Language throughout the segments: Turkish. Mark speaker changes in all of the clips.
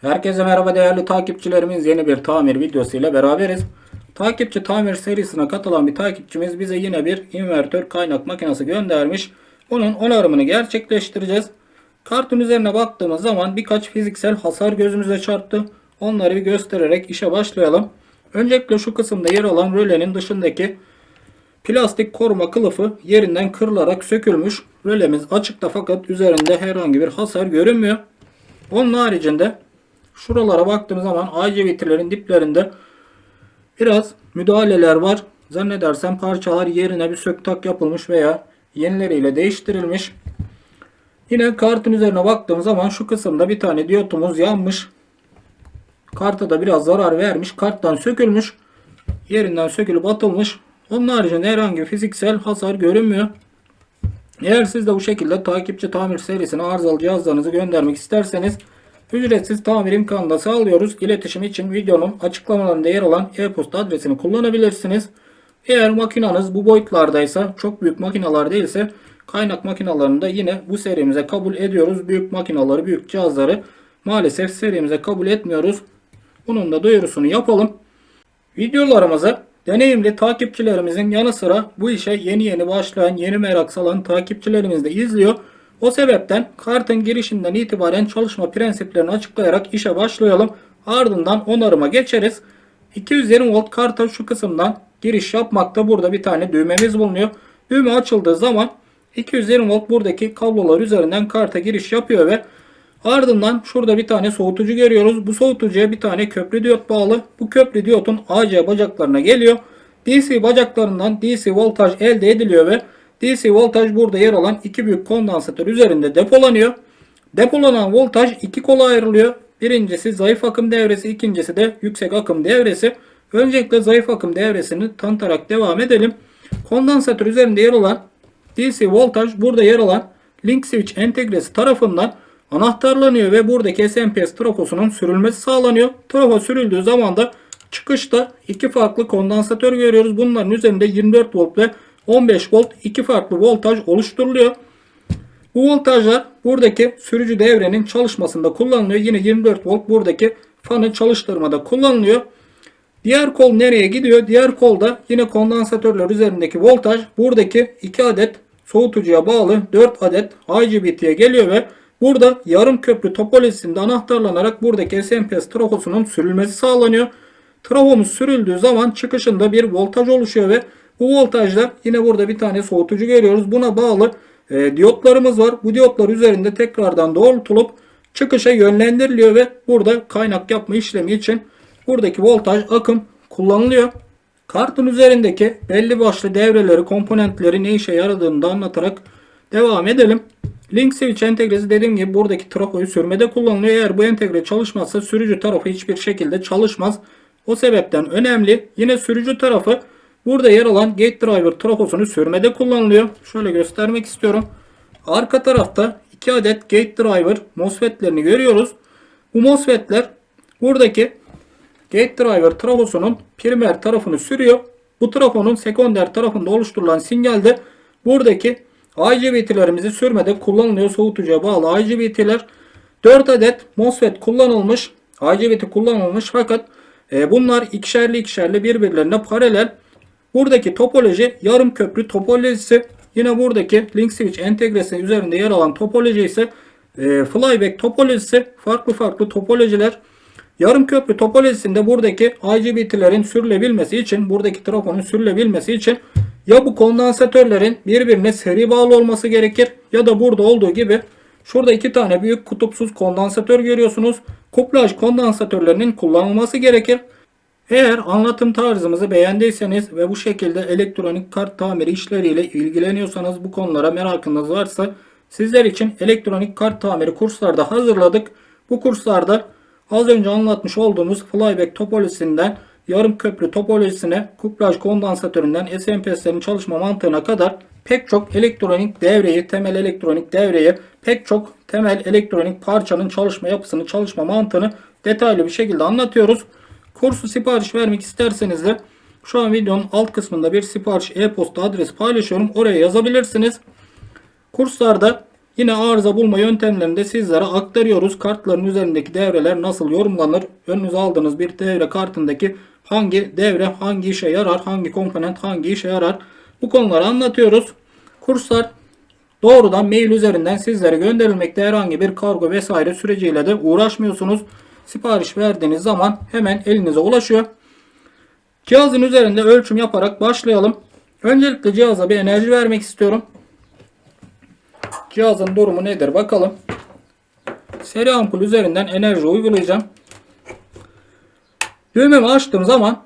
Speaker 1: Herkese merhaba değerli takipçilerimiz. Yeni bir tamir videosu beraberiz. Takipçi tamir serisine katılan bir takipçimiz bize yine bir invertör kaynak makinesi göndermiş. Bunun onarımını gerçekleştireceğiz. Kartın üzerine baktığımız zaman birkaç fiziksel hasar gözümüze çarptı. Onları bir göstererek işe başlayalım. Öncelikle şu kısımda yer alan rölenin dışındaki plastik koruma kılıfı yerinden kırılarak sökülmüş. Rölemiz açıkta fakat üzerinde herhangi bir hasar görünmüyor. Onun haricinde şuralara baktığımız zaman IGBT'lerin diplerinde biraz müdahaleler var. Zannedersem parçalar yerine bir sök tak yapılmış veya yenileriyle değiştirilmiş. Yine kartın üzerine baktığımız zaman şu kısımda bir tane diyotumuz yanmış. Karta da biraz zarar vermiş. Karttan sökülmüş. Yerinden sökülüp atılmış. Onun haricinde herhangi fiziksel hasar görünmüyor. Eğer siz de bu şekilde takipçi tamir serisine arızalı cihazlarınızı göndermek isterseniz ücretsiz tamir imkanı da sağlıyoruz. İletişim için videonun açıklamalarında yer alan e-posta adresini kullanabilirsiniz. Eğer makinanız bu boyutlardaysa çok büyük makinalar değilse kaynak makinalarını da yine bu serimize kabul ediyoruz. Büyük makinaları, büyük cihazları maalesef serimize kabul etmiyoruz. Bunun da duyurusunu yapalım. Videolarımızı deneyimli takipçilerimizin yanı sıra bu işe yeni yeni başlayan, yeni merak salan takipçilerimiz de izliyor. O sebepten kartın girişinden itibaren çalışma prensiplerini açıklayarak işe başlayalım. Ardından onarıma geçeriz. 220 volt karta şu kısımdan giriş yapmakta. Burada bir tane düğmemiz bulunuyor. Düğme açıldığı zaman 220 volt buradaki kablolar üzerinden karta giriş yapıyor ve Ardından şurada bir tane soğutucu görüyoruz. Bu soğutucuya bir tane köprü diyot bağlı. Bu köprü diyotun AC bacaklarına geliyor. DC bacaklarından DC voltaj elde ediliyor ve DC voltaj burada yer alan iki büyük kondansatör üzerinde depolanıyor. Depolanan voltaj iki kola ayrılıyor. Birincisi zayıf akım devresi, ikincisi de yüksek akım devresi. Öncelikle zayıf akım devresini tanıtarak devam edelim. Kondansatör üzerinde yer alan DC voltaj burada yer alan link switch entegresi tarafından anahtarlanıyor ve buradaki SMPS trafosunun sürülmesi sağlanıyor. Trafo sürüldüğü zaman da çıkışta iki farklı kondansatör görüyoruz. Bunların üzerinde 24 volt ve 15 volt iki farklı voltaj oluşturuluyor. Bu voltajlar buradaki sürücü devrenin çalışmasında kullanılıyor. Yine 24 volt buradaki fanı çalıştırmada kullanılıyor. Diğer kol nereye gidiyor? Diğer kolda yine kondansatörler üzerindeki voltaj buradaki 2 adet soğutucuya bağlı 4 adet IGBT'ye geliyor ve Burada yarım köprü topolojisinde anahtarlanarak buradaki SMPS trafosunun sürülmesi sağlanıyor. Trafomuz sürüldüğü zaman çıkışında bir voltaj oluşuyor ve bu voltajda yine burada bir tane soğutucu görüyoruz. Buna bağlı e, diyotlarımız var. Bu diyotlar üzerinde tekrardan doğrultulup çıkışa yönlendiriliyor ve burada kaynak yapma işlemi için buradaki voltaj akım kullanılıyor. Kartın üzerindeki belli başlı devreleri, komponentleri ne işe yaradığını da anlatarak devam edelim. Link switch entegresi dediğim gibi buradaki trafoyu sürmede kullanılıyor. Eğer bu entegre çalışmazsa sürücü tarafı hiçbir şekilde çalışmaz. O sebepten önemli. Yine sürücü tarafı burada yer alan gate driver trafosunu sürmede kullanılıyor. Şöyle göstermek istiyorum. Arka tarafta 2 adet gate driver MOSFET'lerini görüyoruz. Bu MOSFET'ler buradaki gate driver trafosunun primer tarafını sürüyor. Bu trafonun sekonder tarafında oluşturulan sinyalde buradaki IGBT'lerimizi sürmede kullanılıyor. Soğutucuya bağlı IGBT'ler. 4 adet MOSFET kullanılmış. IGBT kullanılmış fakat e, bunlar ikişerli ikişerli birbirlerine paralel. Buradaki topoloji yarım köprü topolojisi. Yine buradaki link switch entegresi üzerinde yer alan topoloji ise e, flyback topolojisi. Farklı farklı topolojiler. Yarım köprü topolojisinde buradaki IGBT'lerin sürülebilmesi için, buradaki trafonun sürülebilmesi için ya bu kondansatörlerin birbirine seri bağlı olması gerekir ya da burada olduğu gibi şurada iki tane büyük kutupsuz kondansatör görüyorsunuz. Kuplaj kondansatörlerinin kullanılması gerekir. Eğer anlatım tarzımızı beğendiyseniz ve bu şekilde elektronik kart tamiri işleriyle ilgileniyorsanız bu konulara merakınız varsa sizler için elektronik kart tamiri kurslarda hazırladık. Bu kurslarda az önce anlatmış olduğumuz flyback topolojisinden yarım köprü topolojisine, kuplaj kondansatöründen SMPS'lerin çalışma mantığına kadar pek çok elektronik devreyi, temel elektronik devreyi, pek çok temel elektronik parçanın çalışma yapısını, çalışma mantığını detaylı bir şekilde anlatıyoruz. Kursu sipariş vermek isterseniz de şu an videonun alt kısmında bir sipariş e-posta adresi paylaşıyorum. Oraya yazabilirsiniz. Kurslarda Yine arıza bulma yöntemlerini de sizlere aktarıyoruz. Kartların üzerindeki devreler nasıl yorumlanır? Önünüze aldığınız bir devre kartındaki hangi devre hangi işe yarar? Hangi komponent hangi işe yarar? Bu konuları anlatıyoruz. Kurslar doğrudan mail üzerinden sizlere gönderilmekte herhangi bir kargo vesaire süreciyle de uğraşmıyorsunuz. Sipariş verdiğiniz zaman hemen elinize ulaşıyor. Cihazın üzerinde ölçüm yaparak başlayalım. Öncelikle cihaza bir enerji vermek istiyorum. Cihazın durumu nedir bakalım. Seri ampul üzerinden enerji uygulayacağım. Düğmemi açtığım zaman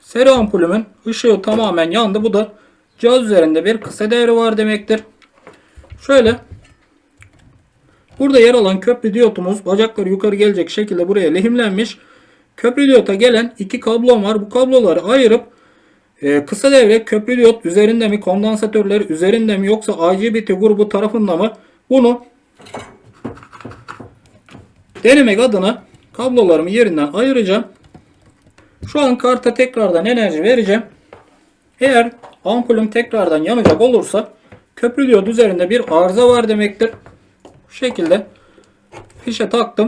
Speaker 1: seri ampulümün ışığı tamamen yandı. Bu da cihaz üzerinde bir kısa devre var demektir. Şöyle burada yer alan köprü diyotumuz bacakları yukarı gelecek şekilde buraya lehimlenmiş. Köprü diyota gelen iki kablo var. Bu kabloları ayırıp e, kısa devre köprü diyot üzerinde mi kondansatörler üzerinde mi yoksa IGBT grubu tarafında mı bunu denemek adına kablolarımı yerinden ayıracağım. Şu an karta tekrardan enerji vereceğim. Eğer ampulüm tekrardan yanacak olursa köprü diyot üzerinde bir arıza var demektir. Bu şekilde fişe taktım.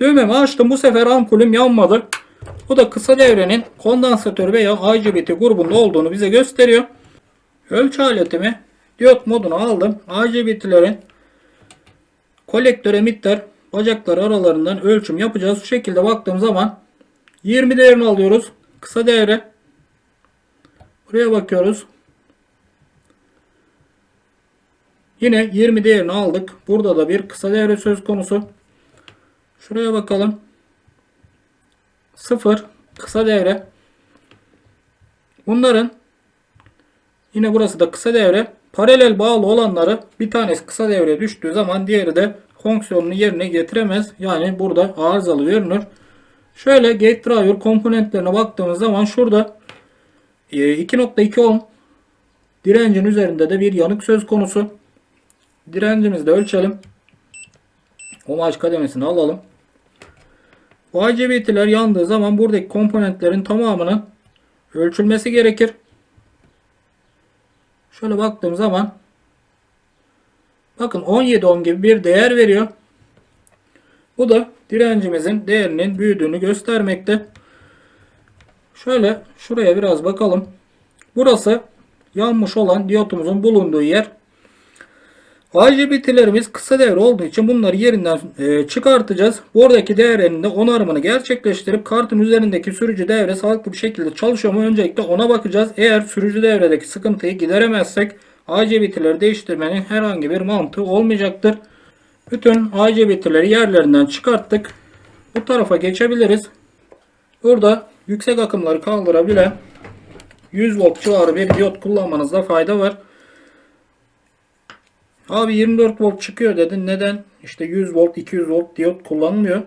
Speaker 1: Düğmemi açtım. Bu sefer ampulüm yanmadı. Bu da kısa devrenin kondansatör veya IGBT grubunda olduğunu bize gösteriyor. Ölçü aletimi diyot moduna aldım. IGBT'lerin kolektör emitter bacakları aralarından ölçüm yapacağız. Şu şekilde baktığım zaman 20 değerini alıyoruz. Kısa devre. Buraya bakıyoruz. Yine 20 değerini aldık. Burada da bir kısa devre söz konusu. Şuraya bakalım. 0 kısa devre. Bunların yine burası da kısa devre. Paralel bağlı olanları bir tanesi kısa devreye düştüğü zaman diğeri de fonksiyonunu yerine getiremez. Yani burada arızalı görünür. Şöyle gate driver komponentlerine baktığımız zaman şurada 2.2 ohm direncin üzerinde de bir yanık söz konusu. Direncimizi de ölçelim. Ohmaj kademesini alalım. Bu IGBT'ler yandığı zaman buradaki komponentlerin tamamının ölçülmesi gerekir. Şöyle baktığım zaman bakın 17 ohm gibi bir değer veriyor. Bu da direncimizin değerinin büyüdüğünü göstermekte. Şöyle şuraya biraz bakalım. Burası yanmış olan diyotumuzun bulunduğu yer. IGBT'lerimiz kısa devre olduğu için bunları yerinden e, çıkartacağız. Buradaki değerinin de onarımını gerçekleştirip kartın üzerindeki sürücü devre sağlıklı bir şekilde çalışıyor mu öncelikle ona bakacağız. Eğer sürücü devredeki sıkıntıyı gideremezsek IGBT'leri değiştirmenin herhangi bir mantığı olmayacaktır. Bütün IGBT'leri yerlerinden çıkarttık. Bu tarafa geçebiliriz. Burada yüksek akımları kaldırabilen 100 volt civarı bir diyot kullanmanızda fayda var. Abi 24 volt çıkıyor dedin. Neden? İşte 100 volt 200 volt diyot kullanılmıyor.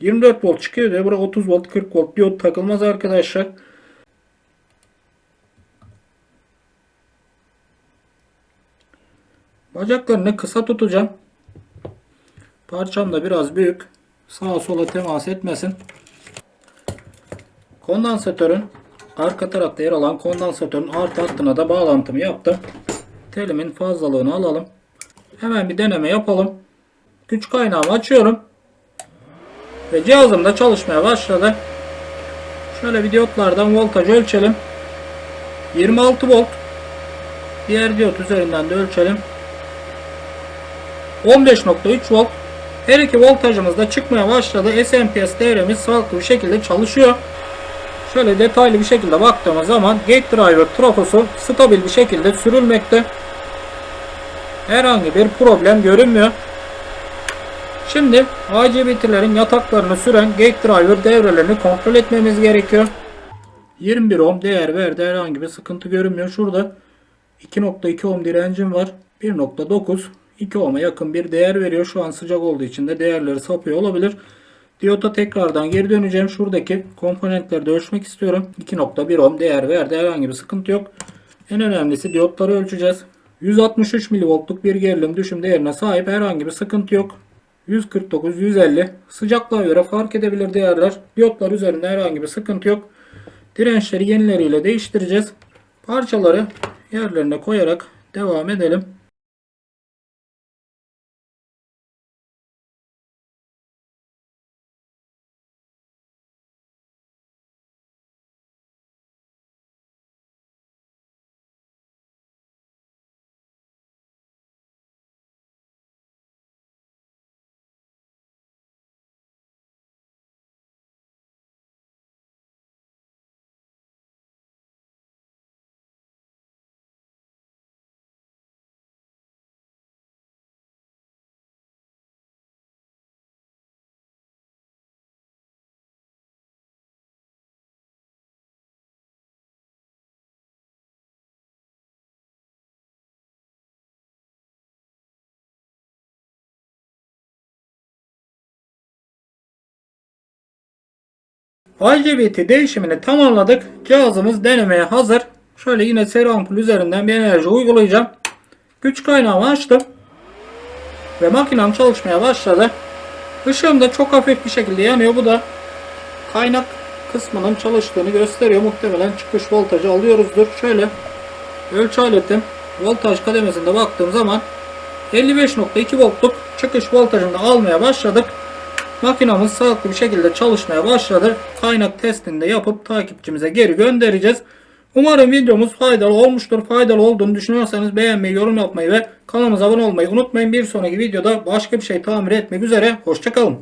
Speaker 1: 24 volt çıkıyor diye buraya 30 volt 40 volt diyot takılmaz arkadaşlar. Bacaklarını kısa tutacağım. Parçam da biraz büyük. Sağa sola temas etmesin. Kondansatörün arka tarafta yer alan kondansatörün artı hattına da bağlantımı yaptım. Telimin fazlalığını alalım. Hemen bir deneme yapalım. Güç kaynağımı açıyorum. Ve cihazım da çalışmaya başladı. Şöyle bir diyotlardan voltaj ölçelim. 26 volt. Diğer diyot üzerinden de ölçelim. 15.3 volt. Her iki voltajımız da çıkmaya başladı. SMPS devremiz sağlıklı bir şekilde çalışıyor. Şöyle detaylı bir şekilde baktığımız zaman gate driver trafosu stabil bir şekilde sürülmekte. Herhangi bir problem görünmüyor. Şimdi IGBT'lerin yataklarını süren gate driver devrelerini kontrol etmemiz gerekiyor. 21 ohm değer verdi. Herhangi bir sıkıntı görünmüyor. Şurada 2.2 ohm direncim var. 1.9 2 ohm'a yakın bir değer veriyor. Şu an sıcak olduğu için de değerleri sapıyor olabilir. Diyota tekrardan geri döneceğim. Şuradaki komponentleri de ölçmek istiyorum. 2.1 ohm değer verdi. Herhangi bir sıkıntı yok. En önemlisi diyotları ölçeceğiz. 163 milivoltluk bir gerilim düşüm değerine sahip herhangi bir sıkıntı yok. 149, 150 sıcaklığa göre fark edebilir değerler. Diyotlar üzerinde herhangi bir sıkıntı yok. Dirençleri yenileriyle değiştireceğiz. Parçaları yerlerine koyarak devam edelim. IGBT değişimini tamamladık. Cihazımız denemeye hazır. Şöyle yine seri ampul üzerinden bir enerji uygulayacağım. Güç kaynağımı açtım. Ve makinem çalışmaya başladı. Işığım da çok hafif bir şekilde yanıyor. Bu da kaynak kısmının çalıştığını gösteriyor. Muhtemelen çıkış voltajı alıyoruzdur. Şöyle ölçü aletim voltaj kademesinde baktığım zaman 55.2 voltluk çıkış voltajını almaya başladık. Makinamız sağlıklı bir şekilde çalışmaya başladı. Kaynak testini de yapıp takipçimize geri göndereceğiz. Umarım videomuz faydalı olmuştur. Faydalı olduğunu düşünüyorsanız beğenmeyi, yorum yapmayı ve kanalımıza abone olmayı unutmayın. Bir sonraki videoda başka bir şey tamir etmek üzere. Hoşçakalın.